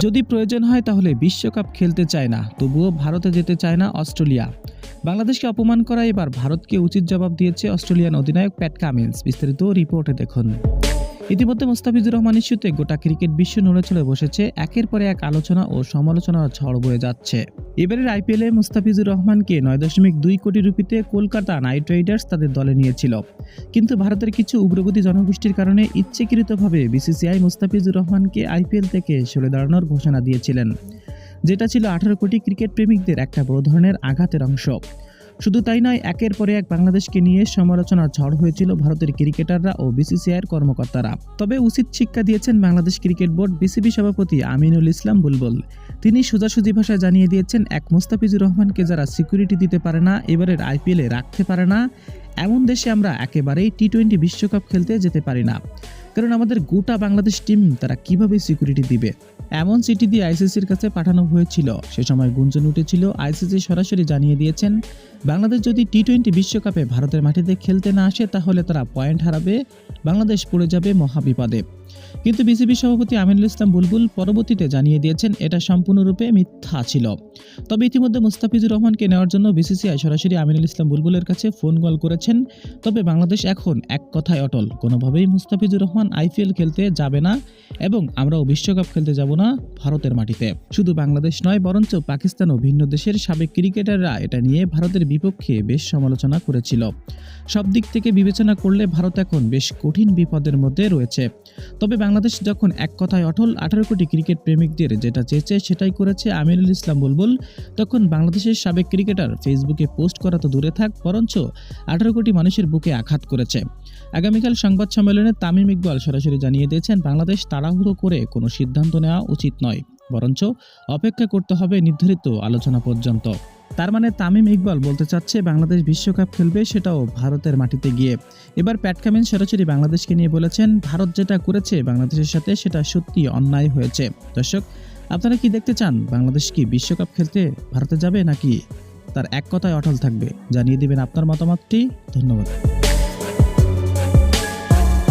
যদি প্রয়োজন হয় তাহলে বিশ্বকাপ খেলতে চায় না, তবুও ভারতে যেতে চায় না অস্ট্রেলিয়া। বাংলাদেশকে অপমান করা এবার ভারতকে উচিত জবাব দিয়েছে অস্ট্রেলিয়ান অধিনায়ক প্যাট কামিন্স। বিস্তারিত রিপোর্টে দেখুন। ইতিমধ্যে মোস্তাফিজুর রহমান ইস্যুতে গোটা ক্রিকেট বিশ্ব নড়ে চলে বসেছে। একের পরে এক আলোচনা ও সমালোচনার ঝড় বয়ে যাচ্ছে। এবারের আইপিএলে মুস্তাফিজুর রহমানকে নয় দশমিক দুই কোটি রুপিতে কলকাতা নাইট রাইডার্স তাদের দলে নিয়েছিল। কিন্তু ভারতের কিছু উগ্রগতি জনগোষ্ঠীর কারণে ইচ্ছেকৃতভাবে বিসিসিআই মুস্তাফিজুর রহমানকে আইপিএল থেকে সরে দাঁড়ানোর ঘোষণা দিয়েছিলেন। যেটা ছিল আঠারো কোটি ক্রিকেট প্রেমিকদের একটা বড় ধরনের আঘাতের অংশ। শুধু তাই নয়, একের পরে এক বাংলাদেশকে নিয়ে সমালোচনার ঝড় হয়েছিল ভারতের ক্রিকেটাররা ও বিসিসিআইয়ের কর্মকর্তারা। তবে উচিত শিক্ষা দিয়েছেন বাংলাদেশ ক্রিকেট বোর্ড বিসিবি সভাপতি আমিনুল ইসলাম বুলবুল। তিনি সোজাসুজি ভাষায় জানিয়ে দিয়েছেন, এক মুস্তাফিজুর রহমানকে যারা সিকিউরিটি দিতে পারে না, এবারের আইপিএলে রাখতে পারে না। এমন দেশে আমরা একেবারেই টি টোয়েন্টি বিশ্বকাপ খেলতে যেতে পারি না। কারণ আমাদের গোটা বাংলাদেশ টিম তারা কীভাবে সিকিউরিটি দিবে? এমন চিঠি দিয়ে আইসিসির কাছে পাঠানো হয়েছিল। সে সময় গুঞ্জন উঠেছিল। আইসিসি সরাসরি জানিয়ে দিয়েছেন, বাংলাদেশ যদি টি টোয়েন্টি বিশ্বকাপে ভারতের মাটিতে খেলতে না আসে, তাহলে তারা পয়েন্ট হারাবে। বাংলাদেশ পড়ে যাবে মহাবিপদে। কিন্তু বিসিবি সভাপতি আমিনুল ইসলাম বুলবুল পরবর্তীতে জানিয়ে দিয়েছেন, এটা সম্পূর্ণরূপে মিথ্যা ছিল। তবে ইতিমধ্যে মুস্তাফিজুর রহমানকে নেওয়ার জন্য বিসিসিআই সরাসরি আমিনুল ইসলাম বুলবুলের কাছে ফোন কল করেছেন। তবে বাংলাদেশ এখন এক কথায় অটল। কোনোভাবেই মুস্তাফিজুর রহমান আইপিএল খেলতে যাবে না এবং আমরাও বিশ্বকাপ খেলতে যাব না ভারতের মাটিতে। শুধু বাংলাদেশ নয়, বরঞ্চ পাকিস্তান ও ভিন্ন দেশের সাবেক ক্রিকেটাররা এটা নিয়ে ভারতের বিপক্ষে বেশ সমালোচনা করেছিল। সব দিক থেকে বিবেচনা করলে ভারত এখন বেশ কঠিন বিপদের মধ্যে রয়েছে। তবে বাংলাদেশ যখন এক কথায় অটল আঠারো কোটি ক্রিকেট প্রেমিকদের যেটা চেয়েছে সেটাই করেছে আমিরুল ইসলাম বুলবুল। তখন বাংলাদেশের সাবেক ক্রিকেটার ফেসবুকে পোস্ট করা তো দূরে থাক, বরঞ্চ আঠারো কোটি মানুষের বুকে আঘাত করেছে। আগামীকাল সংবাদ সম্মেলনে তামিম ইকবাল সরাসরি জানিয়ে দিয়েছেন, বাংলাদেশ তাড়াহুড়ো করে কোনো সিদ্ধান্ত নেওয়া উচিত নয়, বরঞ্চ অপেক্ষা করতে হবে নির্ধারিত আলোচনা পর্যন্ত। তার মানে তামিম ইকবাল বলতে চাচ্ছে, বাংলাদেশ বিশ্বকাপ খেলবে সেটাও ভারতের মাটিতে গিয়ে। এবার প্যাট কামিন সরাসরি বাংলাদেশকে নিয়ে বলেছেন, ভারত যেটা করেছে বাংলাদেশের সাথে সেটা সত্যি অন্যায় হয়েছে। দর্শক, আপনারা কি দেখতে চান, বাংলাদেশ কি বিশ্বকাপ খেলতে ভারতে যাবে নাকি তার এক কথায় অটল থাকবে? জানিয়ে দিবেন আপনার মতামতটি। ধন্যবাদ।